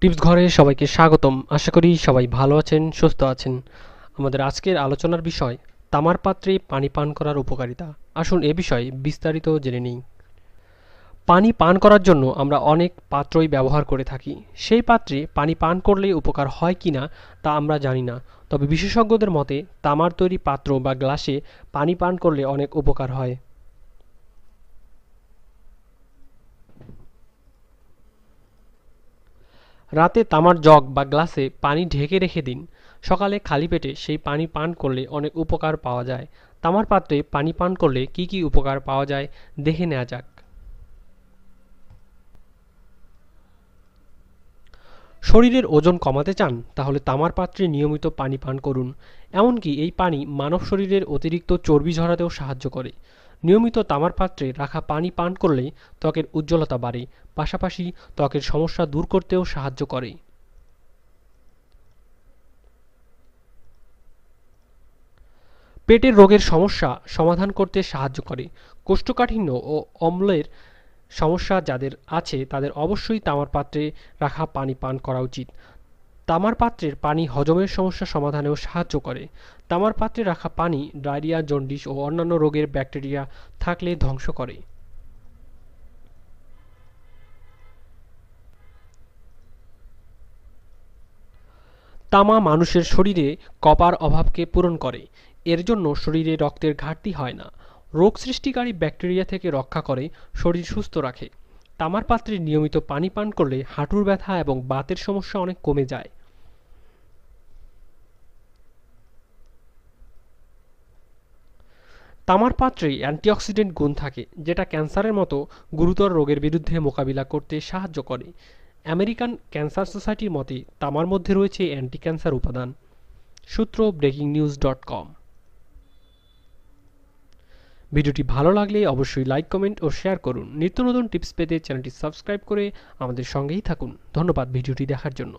Tips ঘরে সবাইকে স্বাগতম। আশা করি সবাই ভালো আছেন, সুস্থ আছেন। আমাদের আজকের আলোচনার বিষয়, তামার পাত্রে পানি পান করার উপকারিতা। আসুন এ বিষয়ে বিস্তারিত জেনে নিই। পানি পান করার জন্য আমরা অনেক পাত্রই ব্যবহার করে থাকি। সেই পাত্রে পানি পান করলে উপকার হয় কি না, তা আমরা জানি না। তবে বিশেষজ্ঞদের মতে, তামার তৈরি পাত্র বা গ্লাসে পানি পান করলে অনেক উপকার হয়। রাতে তামার জগ বা গ্লাসে পানি ঢেকে রেখে দিন। সকালে খালি পেটে সেই পানি পান করলে অনেক উপকার পাওয়া যায়। তামার পাত্রে পানি পান করলে কি কি উপকার পাওয়া যায় দেখে নেওয়া যাক। শরীরের ওজন কমাতে চান, তাহলে তামার পাত্রে নিয়মিত পানি পান করুন। এমনকি এই পানি মানব শরীরের অতিরিক্ত চর্বি ঝরাতেও সাহায্য করে। নিয়মিত তামার পাত্রে রাখা পানি পান করলে ত্বকের উজ্জ্বলতা বাড়ে, পাশাপাশি ত্বকের সমস্যা দূর করতেও সাহায্য করে। পেটের রোগের সমস্যা সমাধান করতে সাহায্য করে। কোষ্ঠকাঠিন্য ও অম্লের সমস্যা যাদের আছে তাদের অবশ্যই তামার পাত্রে রাখা পানি পান করা উচিত। তামার পাত্রের পানি হজমের সমস্যা সমাধানেও সাহায্য করে। তামার পাত্রে রাখা পানি, ডায়রিয়া, জন্ডিস ও অন্যান্য রোগের ব্যাকটেরিয়া থাকলে ধ্বংস করে। তামা মানুষের শরীরে কপার অভাবকে পূরণ করে। এর জন্য শরীরে রক্তের ঘাটতি হয় না। রোগ সৃষ্টিকারী ব্যাকটেরিয়া থেকে রক্ষা করে, শরীর সুস্থ রাখে। তামার পাত্রে নিয়মিত পানি পান করলে হাঁটুর ব্যথা এবং বাতের সমস্যা অনেক কমে যায়। তামার পাত্রে অ্যান্টিঅক্সিডেন্ট গুণ থাকে, যেটা ক্যান্সারের মতো গুরুতর রোগের বিরুদ্ধে মোকাবিলা করতে সাহায্য করে। আমেরিকান ক্যান্সার সোসাইটির মতে, তামার মধ্যে রয়েছে অ্যান্টি ক্যান্সার উপাদান। সূত্র ব্রেকিং নিউজ ডট কম। ভিডিওটি ভালো লাগলে অবশ্যই লাইক, কমেন্ট ও শেয়ার করুন। নিত্য নতুন টিপস পেতে চ্যানেলটি সাবস্ক্রাইব করে আমাদের সঙ্গেই থাকুন। ধন্যবাদ ভিডিওটি দেখার জন্য।